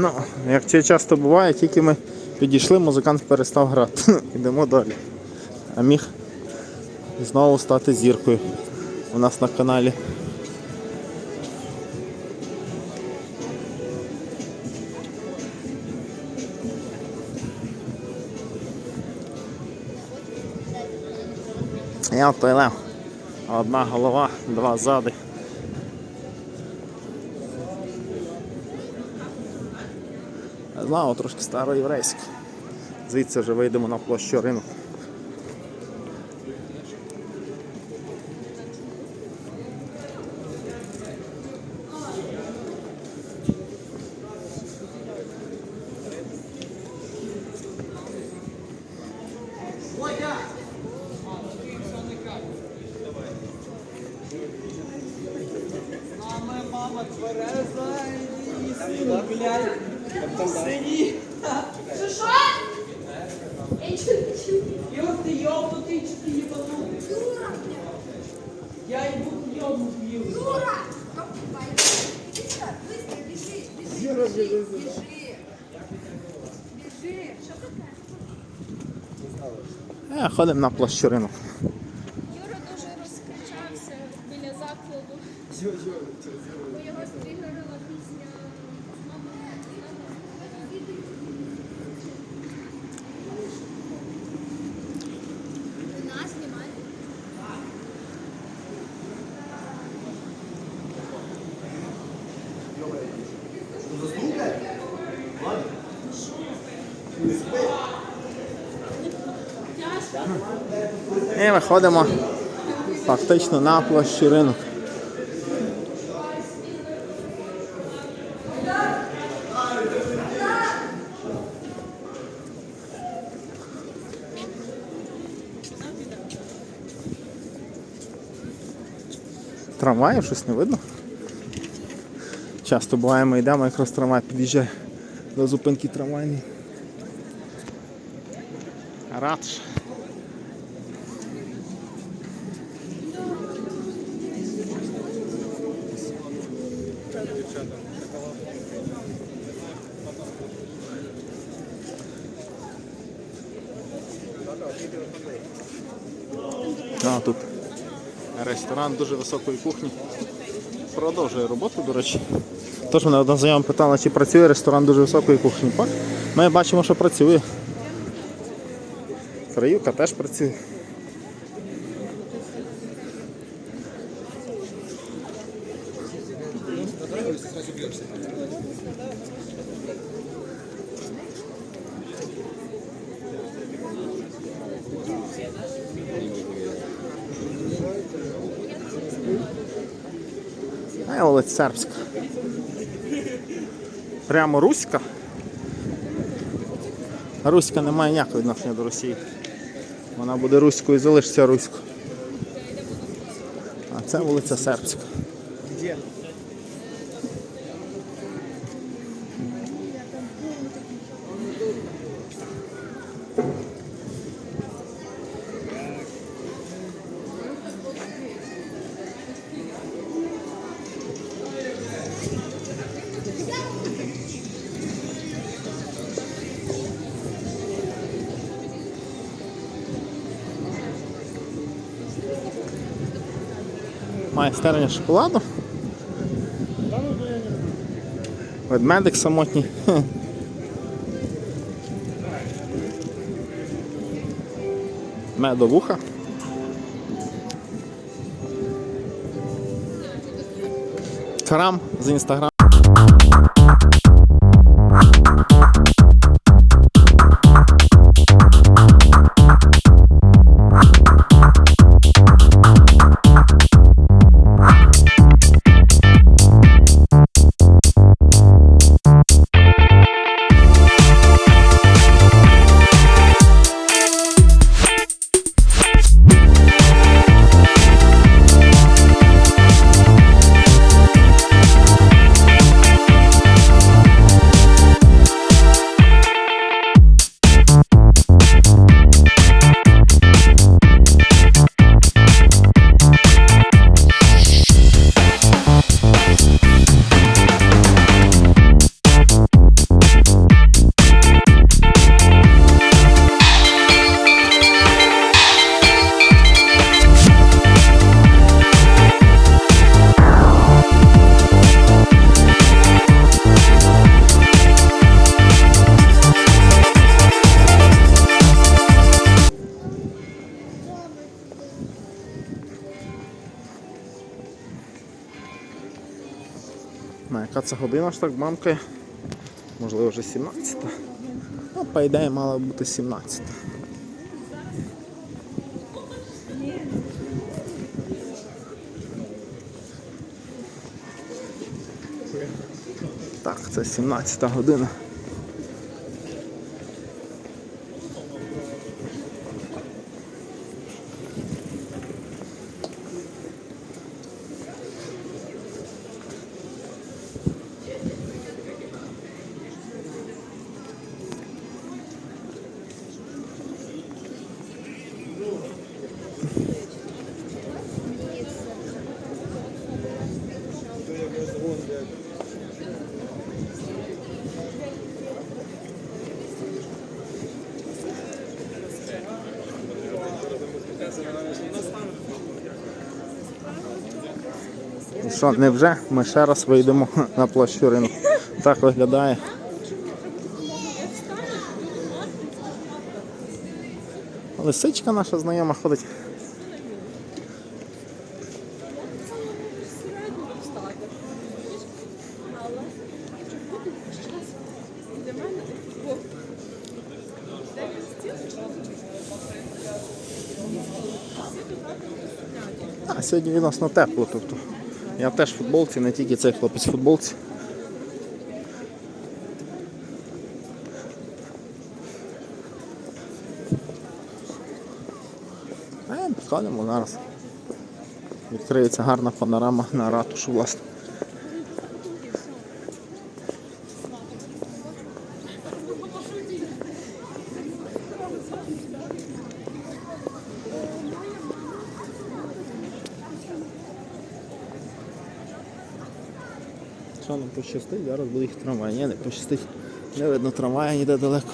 Ну, як це часто буває, тільки ми підійшли, музикант перестав грати. Йдемо далі. А міг знову стати зіркою у нас на каналі. Я той лев. Одна голова, два ззади. Знову трошки староєврейське. Звідси вже вийдемо на площу ринок. Мама, твереза і сину, блядь. Сині. Що що? Я нічого не чую. Ти йобнутий, чи ти їбанутий? Юра! Я йому йобнутий. Юра! Бежи, бежи, бежи, бежи. Бежи. Що таке? Е, ходимо на площу ринок. Юра дуже розкричався біля закладу. Бо його стрігерила пісня «Мама, Ти нас знімаєш? І виходимо фактично на площу ринок. Трамваїв щось не видно. Часто буває, ми йдемо, якраз трамвай під'їжджає до зупинки трамвайної. Ратш. А, тут ресторан дуже високої кухні. Продовжує роботу, до речі. Тож мене одна знайома питала, чи працює ресторан дуже високої кухні. Так, Ми бачимо, що працює. Краюка теж працює. А я вулиця Сербська. Прямо Руська. Руська не має ніякого відношення до Росії. Вона буде руською і залишиться руською. А це вулиця Сербська. Майстерня шоколаду. Ведмедик самотній. Медовуха. Крам з інстаграм. На яка це година ж так мамкає? Можливо, вже 17. Ну, по ідеї, мала бути 17. Так, це 17 година. Що, невже ми ще раз вийдемо на площу ринку? Так виглядає. Лисичка наша знайома ходить. А сьогодні відносно тепло. Тобто я теж в футболці, не тільки цей хлопець в футболці. Е, підходимо зараз. Відкриється гарна панорама на ратушу, власне. Нам пощастить, зараз буде їх трамвай. Ні, не пощастить. Не видно трамвая ніде далеко.